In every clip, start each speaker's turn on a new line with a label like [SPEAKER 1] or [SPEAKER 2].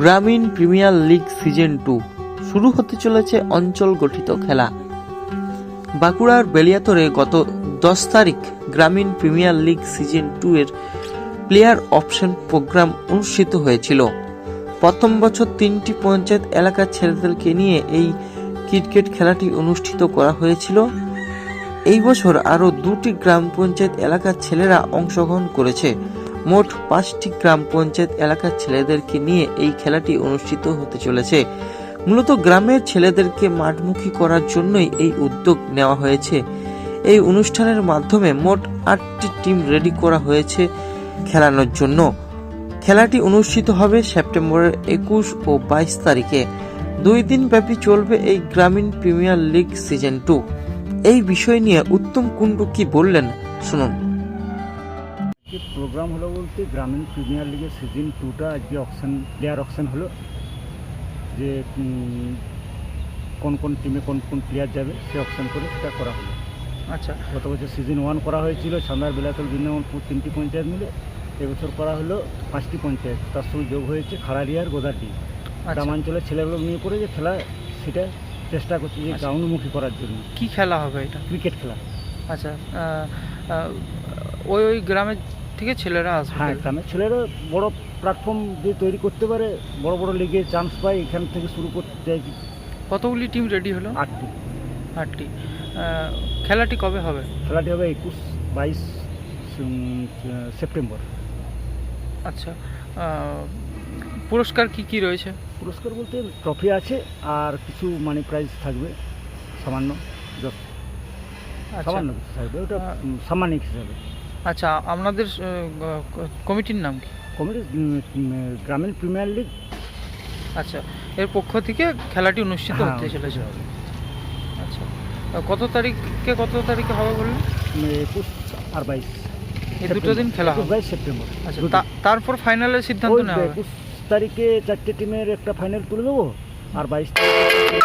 [SPEAKER 1] গ্রামীণ premier league season two শুরু হতে চলেছে অঞ্চল গঠিত খেলা। বাঁকুড়ার বেলিয়াতরে গত দশ তারিখ Grameen premier league season two এর প্লেয়ার অপশন প্রোগ্রাম অনুষ্ঠিত হয়েছিল। প্রথম বছর তিনটি পঞ্চায়েত এলাকার ছেলেদেরকে নিয়ে এই ক্রিকেট খেলাটি অনুষ্ঠিত করা হয়েছিল। এই বছর আরও দুটি গ্রাম পঞ্চায়েত এলাকার ছেলেরা অংশগ্রহণ করেছে। মোট পাঁচটি গ্রাম পঞ্চায়েত এলাকার ছেলেদেরকে নিয়ে এই খেলাটি অনুষ্ঠিত হতে চলেছে। মূলত গ্রামের ছেলেদেরকে মাঠমুখী করার জন্যই এই উদ্যোগ নেওয়া হয়েছে। এই অনুষ্ঠানের মাধ্যমে মোট আটটি টিম রেডি করা হয়েছে খেলানোর জন্য। খেলাটি অনুষ্ঠিত হবে সেপ্টেম্বরের একুশ ও বাইশ তারিখে। দুই দিন ব্যাপী চলবে এই গ্রামীণ প্রিমিয়ার লিগ সিজন টু। এই বিষয় নিয়ে উত্তম কুণ্ডু কি বললেন? শুনুন।
[SPEAKER 2] প্রোগ্রাম হলো বলতে গ্রামীণ প্রিমিয়ার লিগের সিজন টুটা আজকে অকশন প্লেয়ার অকশন হলো। যে কোন কোন টিমে কোন কোন প্লেয়ার যাবে সে অকশন করে সেটা করা হলো।
[SPEAKER 3] আচ্ছা।
[SPEAKER 2] গত বছর সিজন ওয়ান করা হয়েছিল সান্দার বেলাতল বৃন্দাবনপুর তিনটি পঞ্চায়েত মিলে। এবছর করা হলো পাঁচটি পঞ্চায়েত। তার সঙ্গে যোগ হয়েছে খাড়ারিয়ার গোদাটি
[SPEAKER 3] আচ্ছা।
[SPEAKER 2] গ্রামাঞ্চলের ছেলেগুলো নিয়ে করে যে খেলা সেটা চেষ্টা করছে যে
[SPEAKER 3] আচ্ছা।
[SPEAKER 2] গ্রাউন্ডমুখী করার জন্য।
[SPEAKER 3] কি খেলা হবে এটা?
[SPEAKER 2] ক্রিকেট খেলা।
[SPEAKER 3] আচ্ছা ওই ওই গ্রামের থেকে ছেলেরা আসবে
[SPEAKER 2] হ্যাঁ গ্রামের ছেলেরা বড় প্ল্যাটফর্ম দিয়ে তৈরি করতে পারে বড় বড় লিগে চান্স পায় এখান থেকে শুরু করতে চাই
[SPEAKER 3] কতগুলি টিম রেডি হলো?
[SPEAKER 2] আটটি।
[SPEAKER 3] আটটি। খেলাটি কবে হবে?
[SPEAKER 2] খেলাটি হবে একুশ বাইশ সেপ্টেম্বর।
[SPEAKER 3] আচ্ছা পুরস্কার কি কি রয়েছে?
[SPEAKER 2] পুরস্কার বলতে ট্রফি আছে আর কিছু মানি প্রাইজ থাকবে সামান্য
[SPEAKER 3] আচ্ছা।
[SPEAKER 2] সামান্য কিছু থাকবে ওটা সাম্মানিক হিসাবে
[SPEAKER 3] আচ্ছা আপনাদের কমিটির নাম কি?
[SPEAKER 2] কমিটি গ্রামীণ প্রিমিয়ার লিগ।
[SPEAKER 3] আচ্ছা এর পক্ষ থেকে খেলাটি অনুষ্ঠিত
[SPEAKER 2] হ্যাঁ,
[SPEAKER 3] হতে চলেছে। আচ্ছা কত তারিখকে কত তারিখে হবে বললেন?
[SPEAKER 2] একুশ আর বাইশ।
[SPEAKER 3] এই দুটো দিন খেলা হবে।
[SPEAKER 2] বাইশ সেপ্টেম্বর।
[SPEAKER 3] আচ্ছা তারপর ফাইনালের সিদ্ধান্ত নেওয়া হবে।
[SPEAKER 2] একুশ তারিখে চারটে টিমের একটা ফাইনাল তুলে দেবো আর বাইশ তারিখে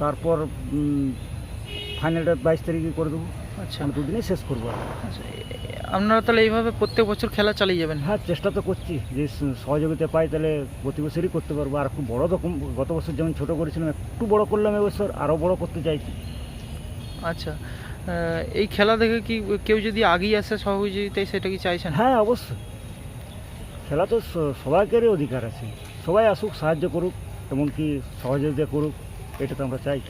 [SPEAKER 2] তারপর ফাইনালটা বাইশ তারিখে করে দেবো।
[SPEAKER 3] আচ্ছা।
[SPEAKER 2] মানে দুদিনে শেষ করব
[SPEAKER 3] আচ্ছা আপনারা তাহলে এইভাবে প্রত্যেক বছর খেলা চালিয়ে যাবেন?
[SPEAKER 2] হ্যাঁ চেষ্টা তো করছি। যে সহযোগিতা পাই তাহলে প্রতি বছরই করতে পারব। আর একটু বড় রকম গত বছর যেমন ছোট করেছিলাম একটু বড় করলাম এবছর আরও বড় করতে চাইছি।
[SPEAKER 3] আচ্ছা এই খেলা দেখে কি কেউ যদি আগেই আসে সহযোগিতায় সেটা কি চাইছেন?
[SPEAKER 2] হ্যাঁ অবশ্যই। খেলা তো সবাইকারই অধিকার আছে। সবাই আসুক সাহায্য করুক এমনকি সহযোগিতা করুক এটা তো আমরা চাই।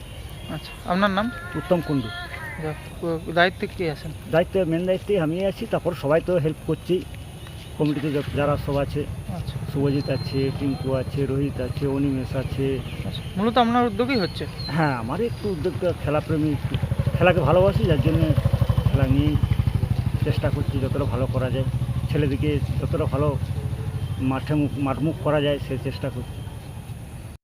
[SPEAKER 3] আচ্ছা আপনার নাম?
[SPEAKER 2] উত্তম কুণ্ডু।
[SPEAKER 3] দায়িত্বে কে আছেন?
[SPEAKER 2] দায়িত্বে মেন দায়িত্বে আমি আছি তারপর সবাই তো হেল্প করছেই কমিটিতে যারা সব আছে
[SPEAKER 3] আচ্ছা।
[SPEAKER 2] শুভজিৎ আছে টিঙ্কু আছে রোহিত আছে অনিমেষ আছে।
[SPEAKER 3] আচ্ছা মূলত আপনার উদ্যোগই হচ্ছে?
[SPEAKER 2] হ্যাঁ আমার একটু উদ্যোগটা খেলাপ্রেমী খেলাকে ভালোবাসি যার জন্য খেলা নিয়েই চেষ্টা করছি যতটা ভালো করা যায়। ছেলেদিকে যতটা ভালো মাঠে মুখ মাঠমুখ করা যায় সে চেষ্টা করছি।